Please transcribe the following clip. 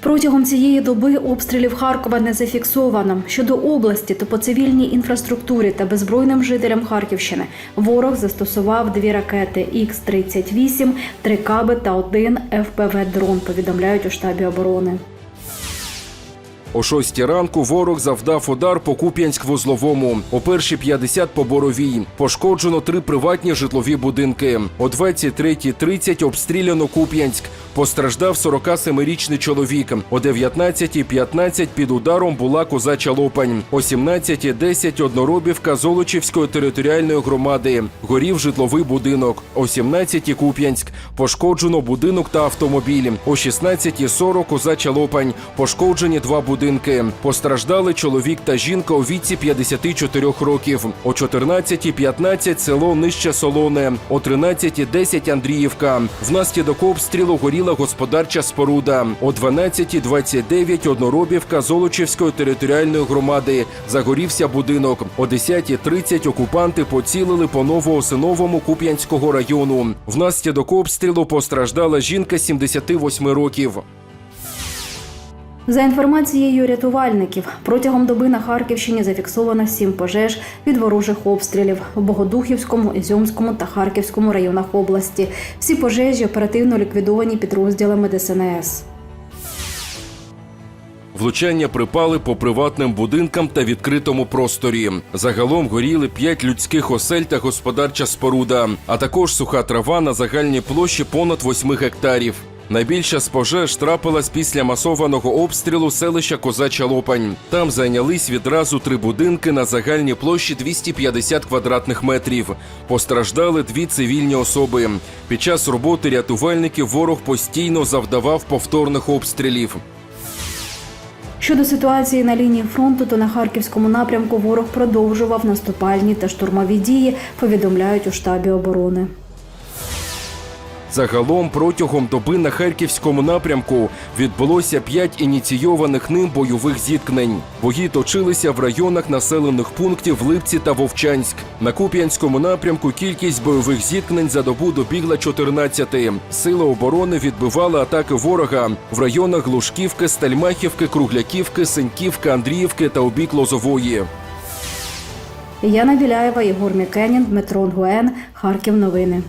Протягом цієї доби обстрілів Харкова не зафіксовано. Щодо області, то по цивільній інфраструктурі та беззбройним жителям Харківщини ворог застосував дві ракети Х-38, три каби та один ФПВ-дрон, повідомляють у штабі оборони. О 6 ранку ворог завдав удар по Куп'янськ-Вузловому. О перші 50 по Боровій. Пошкоджено три приватні житлові будинки. О 23.30 обстріляно Куп'янськ. Постраждав 47-річний чоловік. О 19.15 під ударом була козача Лопань. О 17.10 одноробівка Золочівської територіальної громади. Горів житловий будинок. О 17.00 Куп'янськ. Пошкоджено будинок та автомобіль. О 16.40 козача Лопань. Пошкоджені два будинки. Постраждали чоловік та жінка у віці 54 років. О 14.15 село Нижче Солоне. О 13.10 Андріївка. Внаслідок обстрілу горіла господарча споруда. О 12.29 Одноробівка Золочівської територіальної громади. Загорівся будинок. О 10.30 окупанти поцілили по Новоосиновому Куп'янського району. Внаслідок обстрілу постраждала жінка 78 років. За інформацією рятувальників, протягом доби на Харківщині зафіксовано сім пожеж від ворожих обстрілів в Богодухівському, Ізюмському та Харківському районах області. Всі пожежі оперативно ліквідовані підрозділами ДСНС. Влучання припали по приватним будинкам та відкритому просторі. Загалом горіли п'ять людських осель та господарча споруда, а також суха трава на загальній площі понад 8 гектарів. Найбільша з пожеж трапилась після масованого обстрілу селища Козача Лопань. Там зайнялись відразу три будинки на загальній площі 250 квадратних метрів. Постраждали дві цивільні особи. Під час роботи рятувальників ворог постійно завдавав повторних обстрілів. Щодо ситуації на лінії фронту, то на харківському напрямку ворог продовжував наступальні та штурмові дії, повідомляють у штабі оборони. Загалом протягом доби на харківському напрямку відбулося п'ять ініційованих ним бойових зіткнень. Бої точилися в районах населених пунктів Липці та Вовчанськ. На Куп'янському напрямку кількість бойових зіткнень за добу добігла 14. Сили оборони відбивали атаки ворога в районах Глушківки, Стальмахівки, Кругляківки, Синьківки, Андріївки та обік Лозової. Яна Біляєва, Єгор Мікенін, Дмитро Нгуен, Харків. Новини.